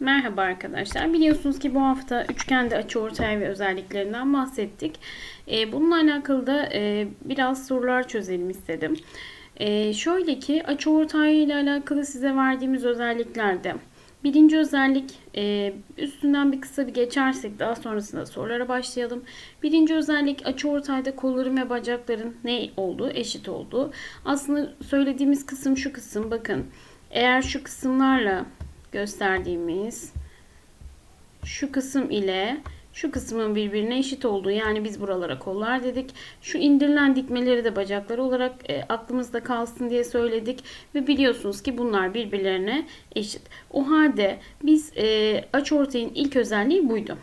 Merhaba arkadaşlar. Biliyorsunuz ki bu hafta üçgende açıortay ve özelliklerinden bahsettik. Ee, bununla alakalı da e, biraz sorular çözelim istedim. Ee, şöyle ki açıortay ile alakalı size verdiğimiz özelliklerde birinci özellik e, üstünden bir kısa bir geçersek daha sonrasında sorulara başlayalım. Birinci özellik açıortayda kolların ve bacakların ne olduğu eşit olduğu. Aslında söylediğimiz kısım şu kısım bakın. Eğer şu kısımlarla gösterdiğimiz şu kısım ile şu kısmın birbirine eşit olduğu yani biz buralara kollar dedik. Şu indirilen dikmeleri de bacaklar olarak e, aklımızda kalsın diye söyledik ve biliyorsunuz ki bunlar birbirlerine eşit. O halde biz e, açıortayın ilk özelliği buydu.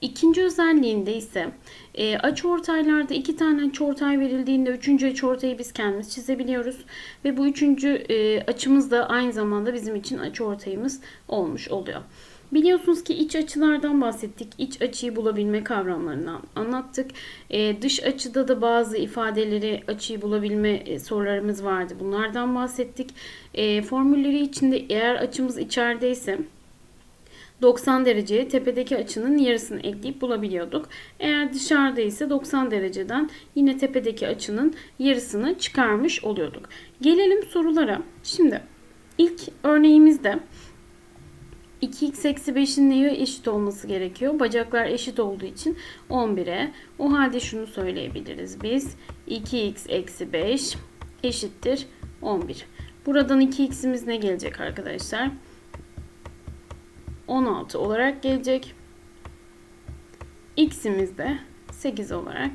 İkinci özelliğinde ise e, açıortaylarda iki tane açıortay verildiğinde üçüncü açıortayı biz kendimiz çizebiliyoruz. Ve bu üçüncü e, açımız da aynı zamanda bizim için açıortayımız olmuş oluyor. Biliyorsunuz ki iç açılardan bahsettik. İç açıyı bulabilme kavramlarından anlattık. E, dış açıda da bazı ifadeleri açıyı bulabilme e, sorularımız vardı. Bunlardan bahsettik. E, formülleri içinde eğer açımız içerideyse 90 dereceye tepedeki açının yarısını ekleyip bulabiliyorduk. Eğer dışarıda ise 90 dereceden yine tepedeki açının yarısını çıkarmış oluyorduk. Gelelim sorulara. Şimdi ilk örneğimizde 2x eksi 5'in neye eşit olması gerekiyor? Bacaklar eşit olduğu için 11'e. O halde şunu söyleyebiliriz biz. 2x eksi 5 eşittir 11. Buradan 2x'imiz ne gelecek arkadaşlar? 16 olarak gelecek. X'imiz de 8 olarak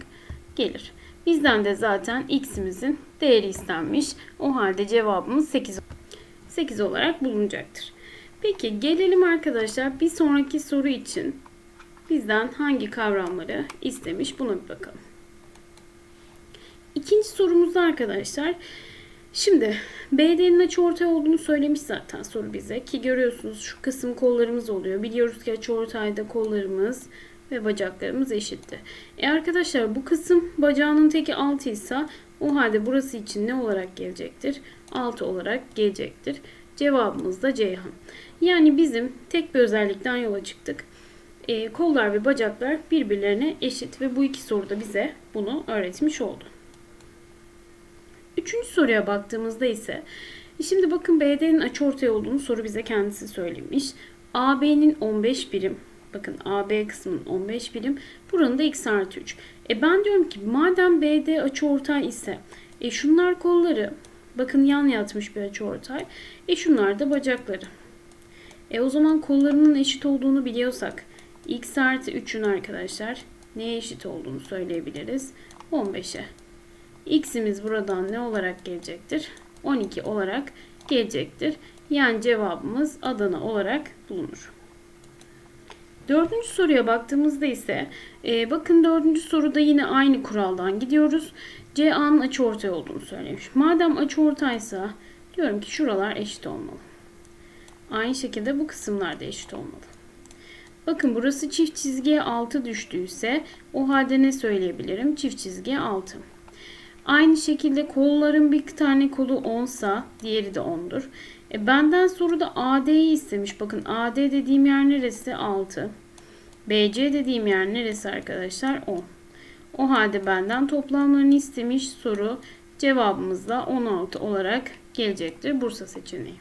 gelir. Bizden de zaten x'imizin değeri istenmiş. O halde cevabımız 8, 8 olarak bulunacaktır. Peki gelelim arkadaşlar bir sonraki soru için bizden hangi kavramları istemiş buna bir bakalım. İkinci sorumuzda arkadaşlar Şimdi BD'nin açıortay olduğunu söylemiş zaten soru bize ki görüyorsunuz şu kısım kollarımız oluyor. Biliyoruz ki açıortayda kollarımız ve bacaklarımız eşitti. E arkadaşlar bu kısım bacağının teki 6 ise o halde burası için ne olarak gelecektir? 6 olarak gelecektir. Cevabımız da Ceyhan. Yani bizim tek bir özellikten yola çıktık. E, kollar ve bacaklar birbirlerine eşit ve bu iki soruda bize bunu öğretmiş oldu. Üçüncü soruya baktığımızda ise şimdi bakın BD'nin açıortay olduğunu soru bize kendisi söylemiş. AB'nin 15 birim bakın AB kısmının 15 birim buranın da x artı 3. E ben diyorum ki madem BD açıortay ise e şunlar kolları bakın yan yatmış bir açıortay e şunlar da bacakları. E o zaman kollarının eşit olduğunu biliyorsak x artı 3'ün arkadaşlar neye eşit olduğunu söyleyebiliriz. 15'e. X'imiz buradan ne olarak gelecektir? 12 olarak gelecektir. Yani cevabımız Adana olarak bulunur. Dördüncü soruya baktığımızda ise e, bakın dördüncü soruda yine aynı kuraldan gidiyoruz. CA'nın açıortay olduğunu söylemiş. Madem açıortaysa diyorum ki şuralar eşit olmalı. Aynı şekilde bu kısımlar da eşit olmalı. Bakın burası çift çizgiye 6 düştüyse o halde ne söyleyebilirim? Çift çizgiye 6. Aynı şekilde kolların bir tane kolu 10 sa diğeri de 10'dur. E benden soruda AD'yi istemiş. Bakın AD dediğim yer neresi? 6. BC dediğim yer neresi arkadaşlar? 10. O halde benden toplamlarını istemiş soru cevabımız da 16 olarak gelecektir. Bursa seçeneği.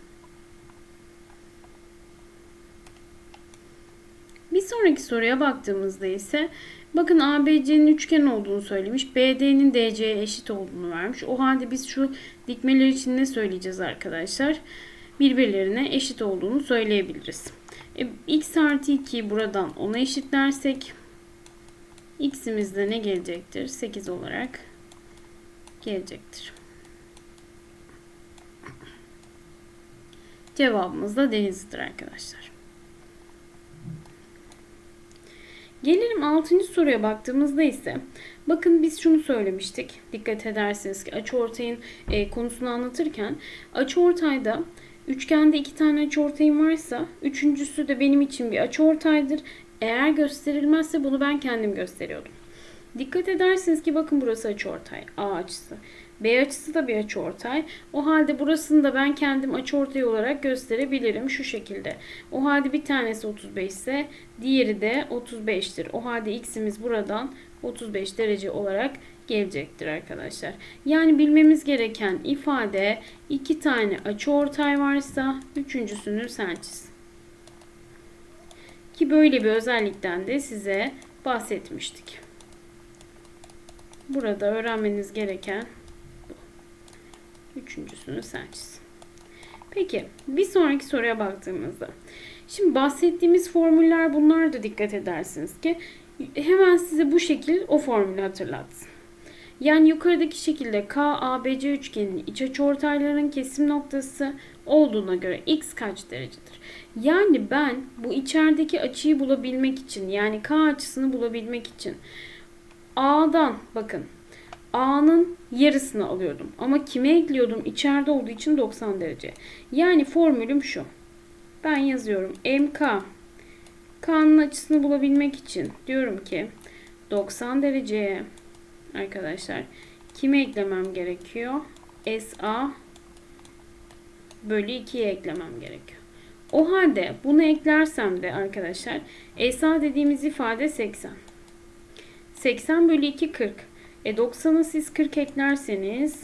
Bir sonraki soruya baktığımızda ise bakın ABC'nin üçgen olduğunu söylemiş. BD'nin DC'ye eşit olduğunu vermiş. O halde biz şu dikmeler için ne söyleyeceğiz arkadaşlar? Birbirlerine eşit olduğunu söyleyebiliriz. E, x artı 2'yi buradan 10'a eşitlersek x'imizde ne gelecektir? 8 olarak gelecektir. Cevabımız da denizlidir arkadaşlar. Gelelim 6. soruya baktığımızda ise bakın biz şunu söylemiştik. Dikkat edersiniz ki açıortayın e, konusunu anlatırken açıortayda üçgende iki tane açıortayım varsa üçüncüsü de benim için bir açıortaydır. Eğer gösterilmezse bunu ben kendim gösteriyordum. Dikkat edersiniz ki bakın burası açıortay A açısı. B açısı da bir açıortay. O halde burasını da ben kendim açıortay olarak gösterebilirim şu şekilde. O halde bir tanesi 35 ise diğeri de 35'tir. O halde x'imiz buradan 35 derece olarak gelecektir arkadaşlar. Yani bilmemiz gereken ifade iki tane açıortay varsa üçüncüsünü sen çiz. Ki böyle bir özellikten de size bahsetmiştik. Burada öğrenmeniz gereken. Üçüncüsünü sen çiz. Peki bir sonraki soruya baktığımızda. Şimdi bahsettiğimiz formüller bunlar da dikkat edersiniz ki hemen size bu şekil o formülü hatırlatsın. Yani yukarıdaki şekilde KABC üçgeninin iç açıortaylarının kesim noktası olduğuna göre x kaç derecedir? Yani ben bu içerideki açıyı bulabilmek için yani K açısını bulabilmek için A'dan bakın A'nın yarısını alıyordum. Ama kime ekliyordum? İçeride olduğu için 90 derece. Yani formülüm şu. Ben yazıyorum. MK K'nın açısını bulabilmek için diyorum ki 90 dereceye arkadaşlar kime eklemem gerekiyor? SA bölü 2'ye eklemem gerekiyor. O halde bunu eklersem de arkadaşlar SA dediğimiz ifade 80. 80 bölü 2 40. E 90'a siz 40 eklerseniz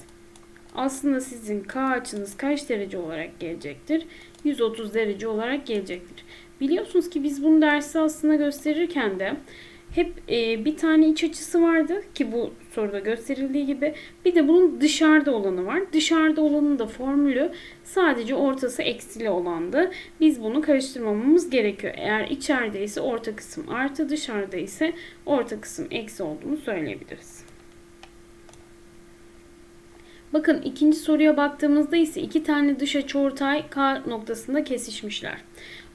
aslında sizin K açınız kaç derece olarak gelecektir? 130 derece olarak gelecektir. Biliyorsunuz ki biz bunu dersi aslında gösterirken de hep e, bir tane iç açısı vardı ki bu soruda gösterildiği gibi bir de bunun dışarıda olanı var. Dışarıda olanın da formülü sadece ortası eksili olandı. Biz bunu karıştırmamamız gerekiyor. Eğer içeride ise orta kısım artı dışarıda ise orta kısım eksi olduğunu söyleyebiliriz. Bakın ikinci soruya baktığımızda ise iki tane dış açıortay K noktasında kesişmişler.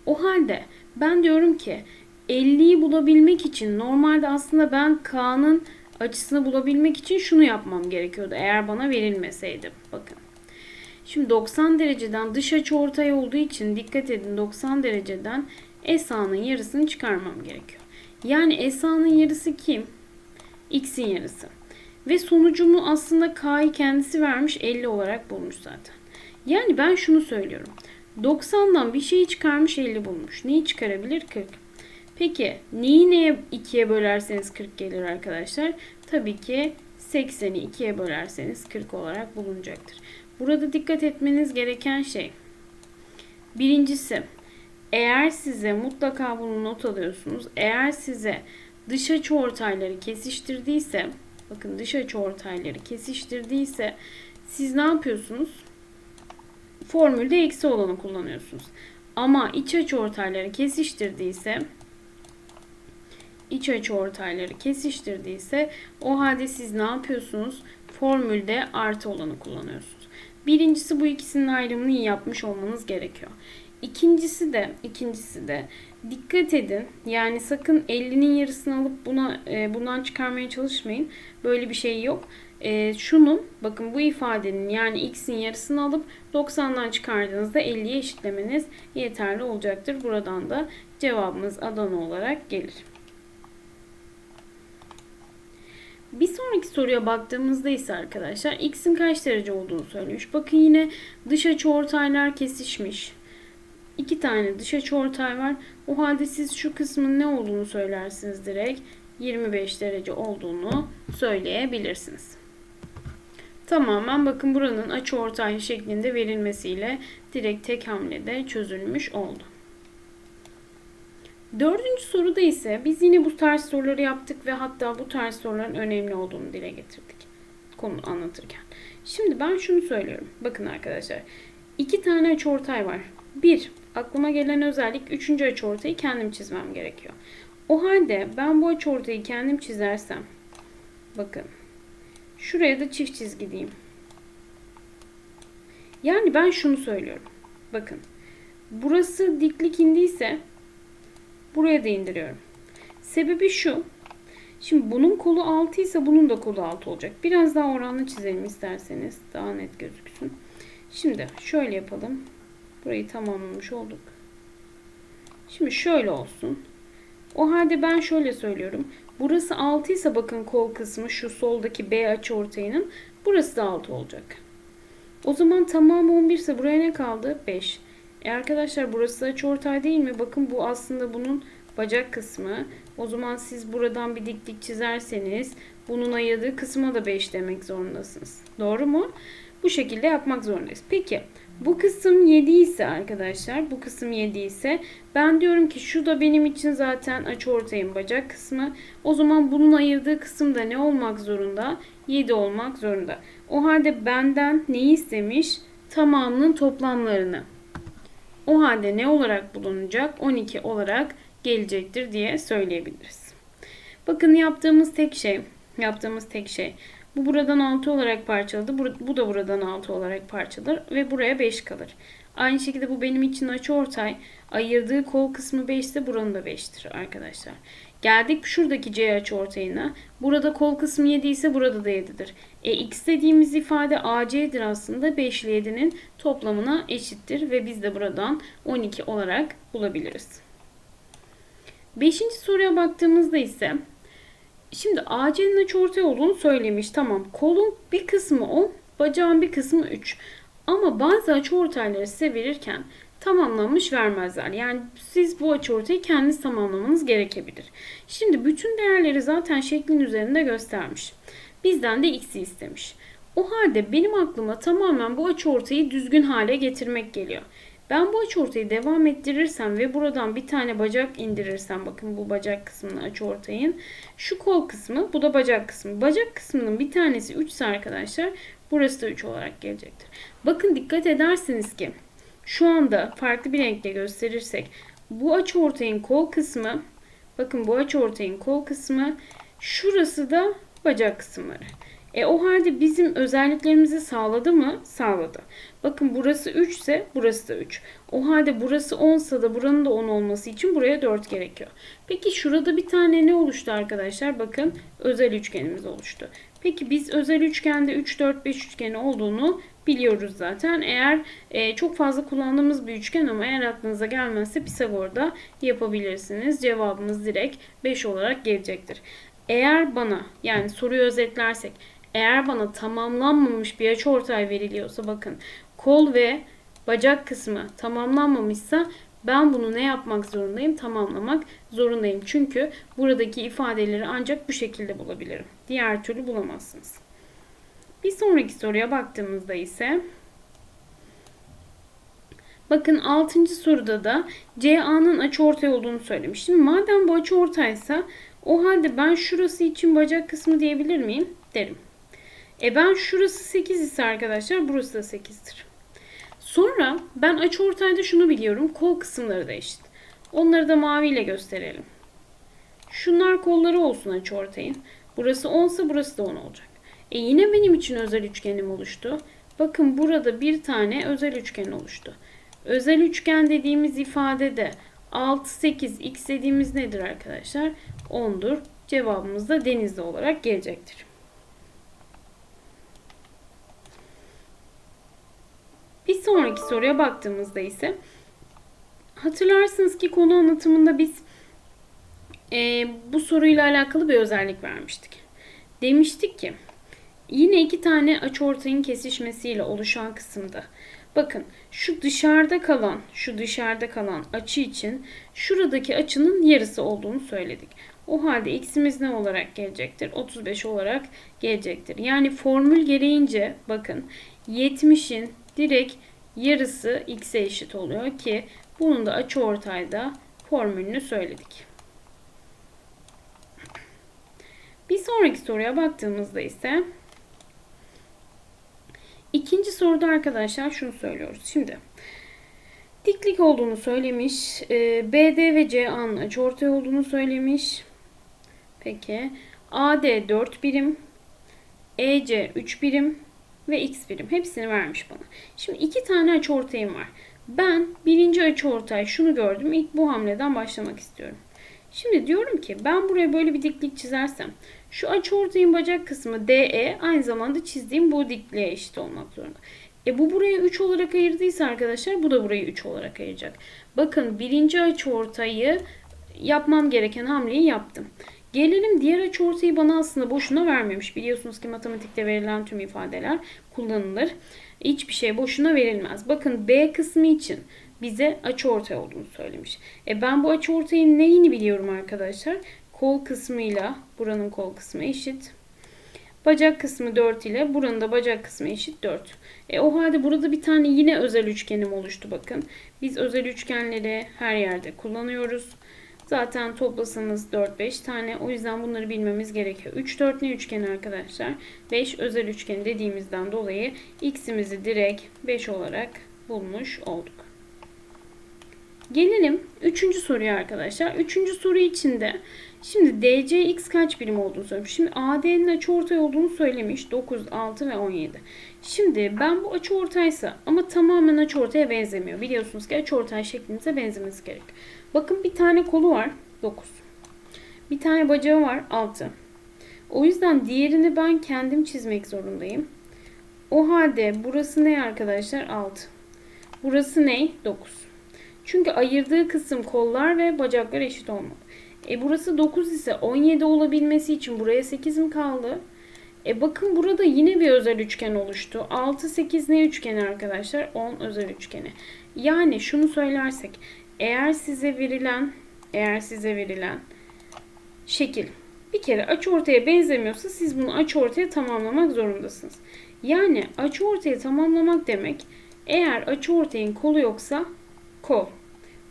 O halde ben diyorum ki 50'yi bulabilmek için normalde aslında ben K'nın açısını bulabilmek için şunu yapmam gerekiyordu. Eğer bana verilmeseydi. Bakın. Şimdi 90 dereceden dış açı ortay olduğu için dikkat edin 90 dereceden SA'nın yarısını çıkarmam gerekiyor. Yani SA'nın yarısı kim? X'in yarısı. Ve sonucumu aslında K'yı kendisi vermiş 50 olarak bulmuş zaten. Yani ben şunu söylüyorum. 90'dan bir şeyi çıkarmış 50 bulmuş. Neyi çıkarabilir? 40. Peki neyi neye 2'ye bölerseniz 40 gelir arkadaşlar? Tabii ki 80'i 2'ye bölerseniz 40 olarak bulunacaktır. Burada dikkat etmeniz gereken şey. Birincisi eğer size mutlaka bunu not alıyorsunuz. Eğer size dış açı ortayları kesiştirdiyse bakın dış açı ortayları kesiştirdiyse siz ne yapıyorsunuz? Formülde eksi olanı kullanıyorsunuz. Ama iç açı ortayları kesiştirdiyse iç açı ortayları kesiştirdiyse o halde siz ne yapıyorsunuz? Formülde artı olanı kullanıyorsunuz. Birincisi bu ikisinin ayrımını iyi yapmış olmanız gerekiyor. İkincisi de ikincisi de dikkat edin. Yani sakın 50'nin yarısını alıp buna e, bundan çıkarmaya çalışmayın. Böyle bir şey yok. E, şunun bakın bu ifadenin yani x'in yarısını alıp 90'dan çıkardığınızda 50'ye eşitlemeniz yeterli olacaktır. Buradan da cevabımız Adana olarak gelir. Bir sonraki soruya baktığımızda ise arkadaşlar x'in kaç derece olduğunu söylemiş. Bakın yine dış açı ortaylar kesişmiş. İki tane dış açı ortay var. O halde siz şu kısmın ne olduğunu söylersiniz direkt. 25 derece olduğunu söyleyebilirsiniz. Tamamen bakın buranın açı ortay şeklinde verilmesiyle direkt tek hamlede çözülmüş oldu. Dördüncü soruda ise biz yine bu tarz soruları yaptık ve hatta bu tarz soruların önemli olduğunu dile getirdik konu anlatırken. Şimdi ben şunu söylüyorum. Bakın arkadaşlar. iki tane açıortay var. Bir, aklıma gelen özellik üçüncü açıortayı kendim çizmem gerekiyor. O halde ben bu açıortayı kendim çizersem bakın şuraya da çift çizgi diyeyim. Yani ben şunu söylüyorum. Bakın burası diklik indiyse Buraya da indiriyorum. Sebebi şu. Şimdi bunun kolu 6 ise bunun da kolu 6 olacak. Biraz daha oranlı çizelim isterseniz. Daha net gözüksün. Şimdi şöyle yapalım. Burayı tamamlamış olduk. Şimdi şöyle olsun. O halde ben şöyle söylüyorum. Burası 6 ise bakın kol kısmı şu soldaki B açıortayının burası da 6 olacak. O zaman tamamı 11 ise buraya ne kaldı? 5. E arkadaşlar burası açıortay değil mi? Bakın bu aslında bunun bacak kısmı. O zaman siz buradan bir diklik çizerseniz bunun ayırdığı kısma da 5 demek zorundasınız. Doğru mu? Bu şekilde yapmak zorundayız. Peki bu kısım 7 ise arkadaşlar bu kısım 7 ise ben diyorum ki şu da benim için zaten açıortayın bacak kısmı. O zaman bunun ayırdığı kısım da ne olmak zorunda? 7 olmak zorunda. O halde benden neyi istemiş? Tamamının toplamlarını. O halde ne olarak bulunacak? 12 olarak gelecektir diye söyleyebiliriz. Bakın yaptığımız tek şey, yaptığımız tek şey. Bu buradan 6 olarak parçaladı. Bu da buradan 6 olarak parçalar ve buraya 5 kalır. Aynı şekilde bu benim için açıortay. Ayırdığı kol kısmı 5 ise buranın da 5'tir arkadaşlar. Geldik şuradaki C açıortayına. Burada kol kısmı 7 ise burada da 7'dir. E x dediğimiz ifade AC'dir aslında. 5 ile 7'nin toplamına eşittir ve biz de buradan 12 olarak bulabiliriz. Beşinci soruya baktığımızda ise şimdi AC'nin açıortay olduğunu söylemiş. Tamam kolun bir kısmı 10, bacağın bir kısmı 3. Ama bazı açıortayları size verirken tamamlanmış vermezler. Yani siz bu açıortayı kendiniz tamamlamanız gerekebilir. Şimdi bütün değerleri zaten şeklin üzerinde göstermiş. Bizden de x'i istemiş. O halde benim aklıma tamamen bu açıortayı düzgün hale getirmek geliyor. Ben bu açıortayı devam ettirirsem ve buradan bir tane bacak indirirsem bakın bu bacak kısmını açıortayın. Şu kol kısmı bu da bacak kısmı. Bacak kısmının bir tanesi 3 ise arkadaşlar burası da 3 olarak gelecektir. Bakın dikkat edersiniz ki şu anda farklı bir renkle gösterirsek bu açıortayın kol kısmı bakın bu açıortayın kol kısmı şurası da bacak kısımları. E o halde bizim özelliklerimizi sağladı mı? Sağladı. Bakın burası 3 ise burası da 3. O halde burası 10 ise da buranın da 10 olması için buraya 4 gerekiyor. Peki şurada bir tane ne oluştu arkadaşlar? Bakın özel üçgenimiz oluştu. Peki biz özel üçgende 3, 4, 5 üçgeni olduğunu biliyoruz zaten. Eğer e, çok fazla kullandığımız bir üçgen ama eğer aklınıza gelmezse Pisagor'da yapabilirsiniz. Cevabımız direkt 5 olarak gelecektir. Eğer bana yani soruyu özetlersek eğer bana tamamlanmamış bir açıortay veriliyorsa bakın kol ve bacak kısmı tamamlanmamışsa ben bunu ne yapmak zorundayım? Tamamlamak zorundayım. Çünkü buradaki ifadeleri ancak bu şekilde bulabilirim. Diğer türlü bulamazsınız. Bir sonraki soruya baktığımızda ise bakın 6. soruda da CA'nın açıortay olduğunu söylemiş. Şimdi madem bu açıortaysa o halde ben şurası için bacak kısmı diyebilir miyim? Derim. E ben şurası 8 ise arkadaşlar burası da 8'dir. Sonra ben açıortayda şunu biliyorum. Kol kısımları da eşit. Onları da maviyle gösterelim. Şunlar kolları olsun açıortayın. Burası 10 ise burası da 10 olacak. E yine benim için özel üçgenim oluştu. Bakın burada bir tane özel üçgen oluştu. Özel üçgen dediğimiz ifadede 6, 8, x dediğimiz nedir arkadaşlar? 10'dur. Cevabımız da denizli olarak gelecektir. Bir sonraki soruya baktığımızda ise hatırlarsınız ki konu anlatımında biz e, bu soruyla alakalı bir özellik vermiştik. Demiştik ki yine iki tane açıortayın kesişmesiyle oluşan kısımda bakın şu dışarıda kalan şu dışarıda kalan açı için şuradaki açının yarısı olduğunu söyledik. O halde x'imiz ne olarak gelecektir? 35 olarak gelecektir. Yani formül gereğince bakın 70'in direkt yarısı x'e eşit oluyor ki bunun da açıortayda formülünü söyledik. Bir sonraki soruya baktığımızda ise ikinci soruda arkadaşlar şunu söylüyoruz. Şimdi diklik olduğunu söylemiş. E, BD ve CA'nın açıortay olduğunu söylemiş. Peki AD 4 birim, EC 3 birim, ve x birim. Hepsini vermiş bana. Şimdi iki tane açıortayım var. Ben birinci açıortay şunu gördüm. İlk bu hamleden başlamak istiyorum. Şimdi diyorum ki ben buraya böyle bir diklik çizersem şu açıortayın bacak kısmı DE aynı zamanda çizdiğim bu dikliğe eşit olmak zorunda. E bu buraya 3 olarak ayırdıysa arkadaşlar bu da burayı 3 olarak ayıracak. Bakın birinci açıortayı yapmam gereken hamleyi yaptım. Gelelim diğer açıortayı bana aslında boşuna vermemiş. Biliyorsunuz ki matematikte verilen tüm ifadeler kullanılır. Hiçbir şey boşuna verilmez. Bakın B kısmı için bize açıortay olduğunu söylemiş. E ben bu açıortayın neyini biliyorum arkadaşlar? Kol kısmıyla buranın kol kısmı eşit. Bacak kısmı 4 ile buranın da bacak kısmı eşit 4. E o halde burada bir tane yine özel üçgenim oluştu bakın. Biz özel üçgenleri her yerde kullanıyoruz. Zaten toplasanız 4-5 tane. O yüzden bunları bilmemiz gerekiyor. 3 4 ne üçgeni arkadaşlar? 5 özel üçgen dediğimizden dolayı x'imizi direkt 5 olarak bulmuş olduk. Gelelim 3. soruya arkadaşlar. 3. soru içinde şimdi DC x kaç birim olduğunu söylemiş. Şimdi AD'nin açıortay olduğunu söylemiş. 9, 6 ve 17. Şimdi ben bu açıortaysa ama tamamen açıortaya benzemiyor. Biliyorsunuz ki açıortay şeklimize benzemesi gerek. Bakın bir tane kolu var 9. Bir tane bacağı var 6. O yüzden diğerini ben kendim çizmek zorundayım. O halde burası ne arkadaşlar? 6. Burası ne? 9. Çünkü ayırdığı kısım kollar ve bacaklar eşit olmalı. E burası 9 ise 17 olabilmesi için buraya 8 mi kaldı? E bakın burada yine bir özel üçgen oluştu. 6 8 ne üçgeni arkadaşlar? 10 özel üçgeni. Yani şunu söylersek eğer size verilen eğer size verilen şekil bir kere açı ortaya benzemiyorsa siz bunu açı ortaya tamamlamak zorundasınız. Yani açı ortaya tamamlamak demek eğer açı ortayın kolu yoksa kol,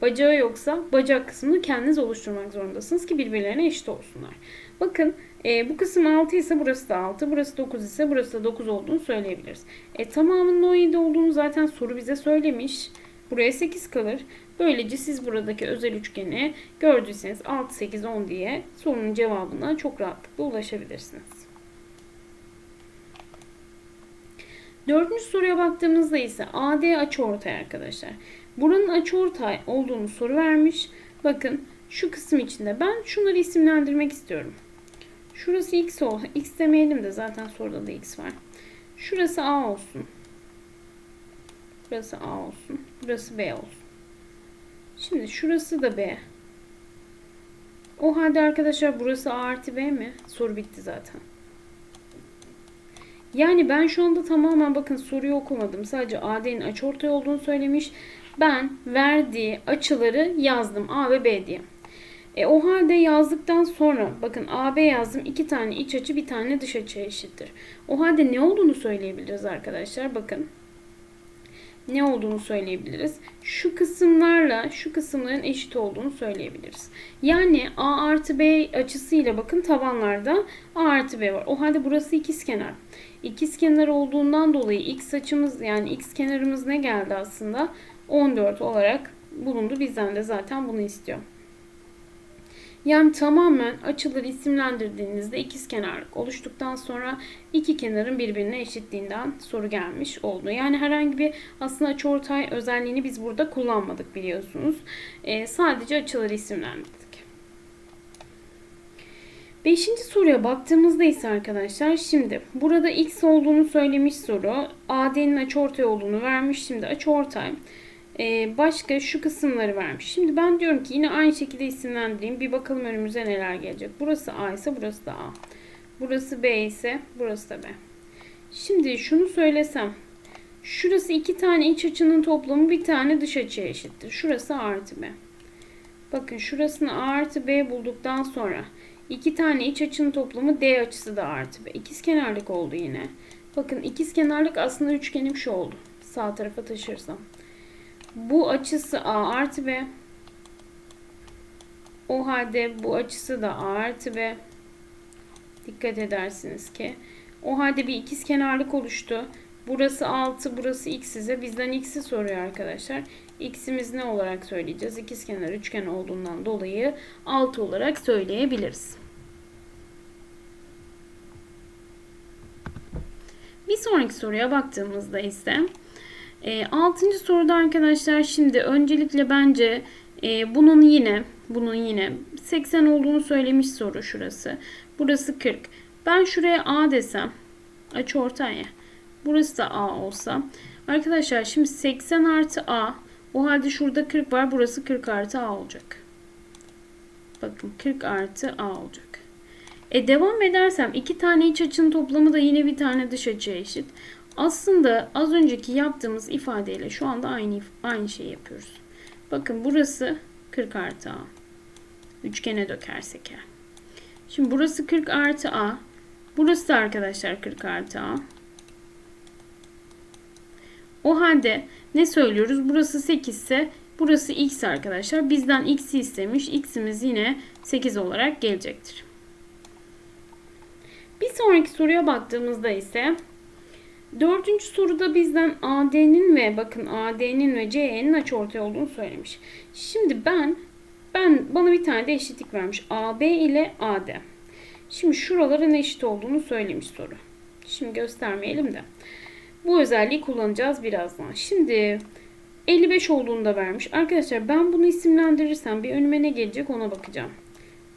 bacağı yoksa bacak kısmını kendiniz oluşturmak zorundasınız ki birbirlerine eşit olsunlar. Bakın e, bu kısım 6 ise burası da 6, burası 9 ise burası da 9 olduğunu söyleyebiliriz. E, tamamının 17 olduğunu zaten soru bize söylemiş. Buraya 8 kalır. Böylece siz buradaki özel üçgeni gördüyseniz 6, 8, 10 diye sorunun cevabına çok rahatlıkla ulaşabilirsiniz. Dördüncü soruya baktığımızda ise AD açıortay arkadaşlar. Buranın açıortay olduğunu soru vermiş. Bakın şu kısım içinde ben şunları isimlendirmek istiyorum. Şurası x ol. X demeyelim de zaten soruda da x var. Şurası A olsun. Burası A olsun. Burası B olsun. Şimdi şurası da B. O halde arkadaşlar burası A artı B mi? Soru bitti zaten. Yani ben şu anda tamamen bakın soruyu okumadım. Sadece AD'nin açıortay olduğunu söylemiş. Ben verdiği açıları yazdım A ve B diye. E, o halde yazdıktan sonra bakın AB yazdım. iki tane iç açı bir tane dış açı eşittir. O halde ne olduğunu söyleyebiliriz arkadaşlar. Bakın ne olduğunu söyleyebiliriz. Şu kısımlarla şu kısımların eşit olduğunu söyleyebiliriz. Yani A artı B açısıyla bakın tabanlarda A artı B var. O halde burası ikizkenar. İkizkenar olduğundan dolayı x açımız yani x kenarımız ne geldi aslında? 14 olarak bulundu. Bizden de zaten bunu istiyor. Yani tamamen açıları isimlendirdiğinizde ikizkenarlık oluştuktan sonra iki kenarın birbirine eşitliğinden soru gelmiş oldu. Yani herhangi bir aslında açıortay özelliğini biz burada kullanmadık biliyorsunuz. Ee, sadece açıları isimlendirdik. Beşinci soruya baktığımızda ise arkadaşlar şimdi burada x olduğunu söylemiş soru. AD'nin açıortay olduğunu vermiş. Şimdi açıortay ee, başka şu kısımları vermiş. Şimdi ben diyorum ki yine aynı şekilde isimlendireyim. Bir bakalım önümüze neler gelecek. Burası A ise burası da A. Burası B ise burası da B. Şimdi şunu söylesem. Şurası iki tane iç açının toplamı bir tane dış açıya eşittir. Şurası A artı B. Bakın şurasını A artı B bulduktan sonra iki tane iç açının toplamı D açısı da A artı B. İkizkenarlık oldu yine. Bakın ikizkenarlık aslında üçgenim şu oldu. Sağ tarafa taşırsam. Bu açısı A artı B. O halde bu açısı da A artı B. Dikkat edersiniz ki. O halde bir ikizkenarlık oluştu. Burası 6, burası x ise bizden x'i soruyor arkadaşlar. X'imiz ne olarak söyleyeceğiz? İkizkenar üçgen olduğundan dolayı 6 olarak söyleyebiliriz. Bir sonraki soruya baktığımızda ise e, altıncı soruda arkadaşlar şimdi öncelikle bence e, bunun yine bunun yine 80 olduğunu söylemiş soru şurası. Burası 40. Ben şuraya A desem açı ortaya. Burası da A olsa. Arkadaşlar şimdi 80 artı A o halde şurada 40 var. Burası 40 artı A olacak. Bakın 40 artı A olacak. E devam edersem iki tane iç açının toplamı da yine bir tane dış açıya eşit. Aslında az önceki yaptığımız ifadeyle şu anda aynı aynı şeyi yapıyoruz. Bakın burası 40 artı A. Üçgene dökersek eğer. Şimdi burası 40 artı A. Burası da arkadaşlar 40 artı A. O halde ne söylüyoruz? Burası 8 ise burası x arkadaşlar. Bizden x'i istemiş. x'imiz yine 8 olarak gelecektir. Bir sonraki soruya baktığımızda ise dördüncü soruda bizden AD'nin ve bakın AD'nin ve CE'nin açıortay olduğunu söylemiş. Şimdi ben ben bana bir tane de eşitlik vermiş. AB ile AD. Şimdi şuraların eşit olduğunu söylemiş soru. Şimdi göstermeyelim de. Bu özelliği kullanacağız birazdan. Şimdi 55 olduğunu da vermiş. Arkadaşlar ben bunu isimlendirirsem bir önüme ne gelecek ona bakacağım.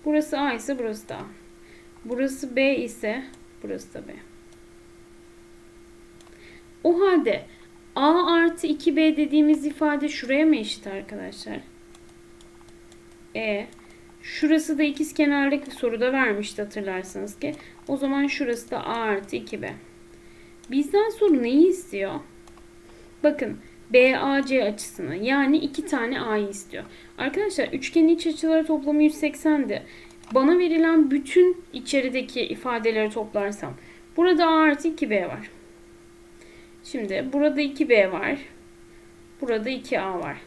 Burası A ise burası da A. Burası B ise burası da B. O halde A artı 2B dediğimiz ifade şuraya mı eşit arkadaşlar? E. Şurası da ikizkenarlık soruda vermişti hatırlarsanız ki. O zaman şurası da A artı 2B. Bizden soru neyi istiyor? Bakın BAC açısını yani iki tane A'yı istiyor. Arkadaşlar üçgenin iç açıları toplamı 180'di. Bana verilen bütün içerideki ifadeleri toplarsam burada A artı 2B var. Şimdi burada 2B var. Burada 2A var.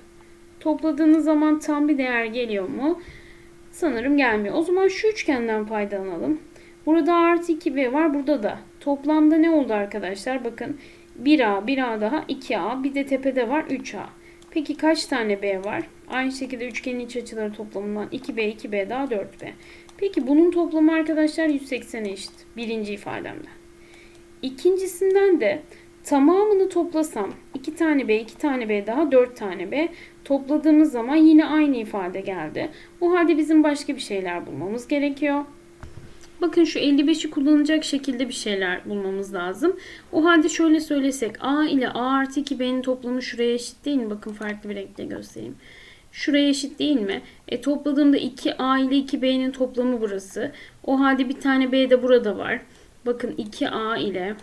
Topladığınız zaman tam bir değer geliyor mu? Sanırım gelmiyor. O zaman şu üçgenden faydalanalım. Burada artı 2B var. Burada da. Toplamda ne oldu arkadaşlar? Bakın 1A, 1A daha 2A. Bir de tepede var 3A. Peki kaç tane B var? Aynı şekilde üçgenin iç açıları toplamından 2B, 2B daha 4B. Peki bunun toplamı arkadaşlar 180'e eşit. Birinci ifademden. İkincisinden de tamamını toplasam 2 tane B, 2 tane B daha 4 tane B. Topladığımız zaman yine aynı ifade geldi. O halde bizim başka bir şeyler bulmamız gerekiyor. Bakın şu 55'i kullanacak şekilde bir şeyler bulmamız lazım. O halde şöyle söylesek A ile A artı 2B'nin toplamı şuraya eşit değil mi? Bakın farklı bir renkle göstereyim. Şuraya eşit değil mi? E topladığımda 2A ile 2B'nin toplamı burası. O halde bir tane B de burada var. Bakın 2A ile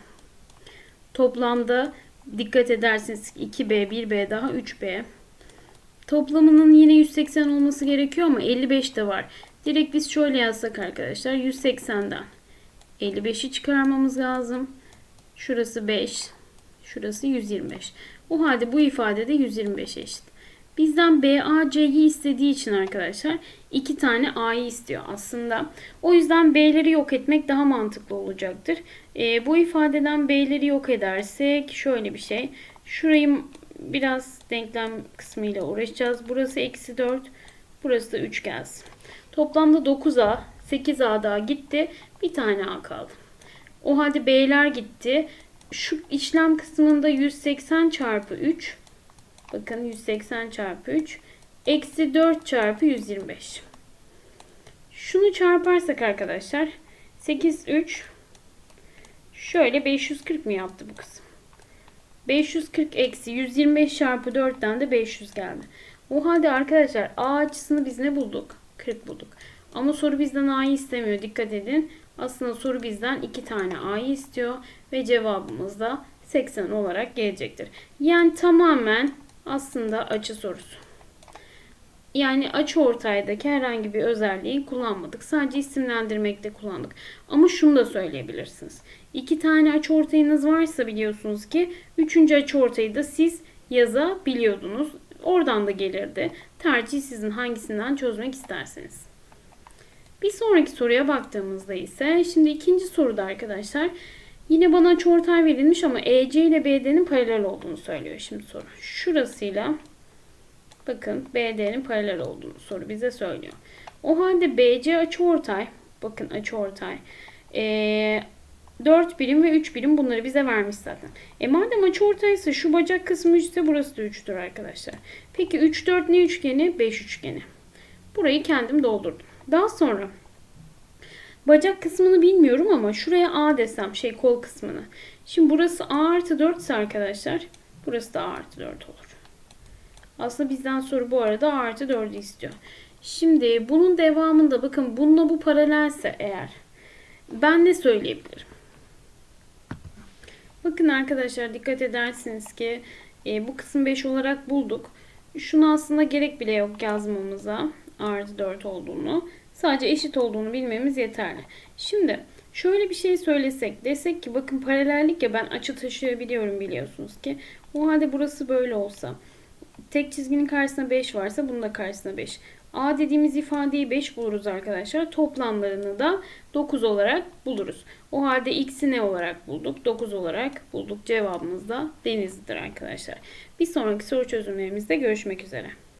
toplamda dikkat ederseniz 2B, 1B daha 3B. Toplamının yine 180 olması gerekiyor ama 55 de var. Direkt biz şöyle yazsak arkadaşlar 180'den 55'i çıkarmamız lazım. Şurası 5. Şurası 125. O halde bu ifade de 125 eşit. Bizden BAC'yi istediği için arkadaşlar iki tane A'yı istiyor aslında. O yüzden B'leri yok etmek daha mantıklı olacaktır. E, bu ifadeden B'leri yok edersek şöyle bir şey. Şurayı biraz denklem kısmıyla uğraşacağız. Burası eksi 4. Burası da 3 gelsin. Toplamda 9A, 8A daha gitti. Bir tane A kaldı. O halde B'ler gitti. Şu işlem kısmında 180 çarpı 3. Bakın 180 çarpı 3. Eksi 4 çarpı 125. Şunu çarparsak arkadaşlar. 8, 3. Şöyle 540 mı yaptı bu kısım? 540 eksi 125 çarpı 4'ten de 500 geldi. O halde arkadaşlar A açısını biz ne bulduk? 40 bulduk. Ama soru bizden A'yı istemiyor. Dikkat edin. Aslında soru bizden 2 tane A'yı istiyor. Ve cevabımız da 80 olarak gelecektir. Yani tamamen aslında açı sorusu. Yani açı ortaydaki herhangi bir özelliği kullanmadık. Sadece isimlendirmekte kullandık. Ama şunu da söyleyebilirsiniz. İki tane açı ortayınız varsa biliyorsunuz ki üçüncü açı ortayı da siz yazabiliyordunuz. Oradan da gelirdi. Tercih sizin hangisinden çözmek isterseniz. Bir sonraki soruya baktığımızda ise şimdi ikinci soruda arkadaşlar yine bana açıortay verilmiş ama EC ile BD'nin paralel olduğunu söylüyor şimdi soru. Şurasıyla bakın BD'nin paralel olduğunu soru bize söylüyor. O halde BC açıortay bakın açıortay ee, 4 birim ve 3 birim bunları bize vermiş zaten. E madem açıortaysa şu bacak kısmı 3 ise burası da 3'tür arkadaşlar. Peki 3 4 ne üçgeni? 5 üçgeni. Burayı kendim doldurdum. Daha sonra bacak kısmını bilmiyorum ama şuraya A desem şey kol kısmını. Şimdi burası A artı 4 ise arkadaşlar burası da A artı 4 olur. Aslında bizden soru bu arada A artı 4'ü istiyor. Şimdi bunun devamında bakın bununla bu paralelse eğer ben ne söyleyebilirim? Bakın arkadaşlar dikkat edersiniz ki e, bu kısım 5 olarak bulduk. Şunu aslında gerek bile yok yazmamıza artı 4 olduğunu. Sadece eşit olduğunu bilmemiz yeterli. Şimdi şöyle bir şey söylesek. Desek ki bakın paralellik ya ben açı taşıyabiliyorum biliyorsunuz ki. O halde burası böyle olsa. Tek çizginin karşısına 5 varsa bunun da karşısına 5. A dediğimiz ifadeyi 5 buluruz arkadaşlar. Toplamlarını da 9 olarak buluruz. O halde x'i ne olarak bulduk? 9 olarak bulduk. Cevabımız da denizlidir arkadaşlar. Bir sonraki soru çözümlerimizde görüşmek üzere.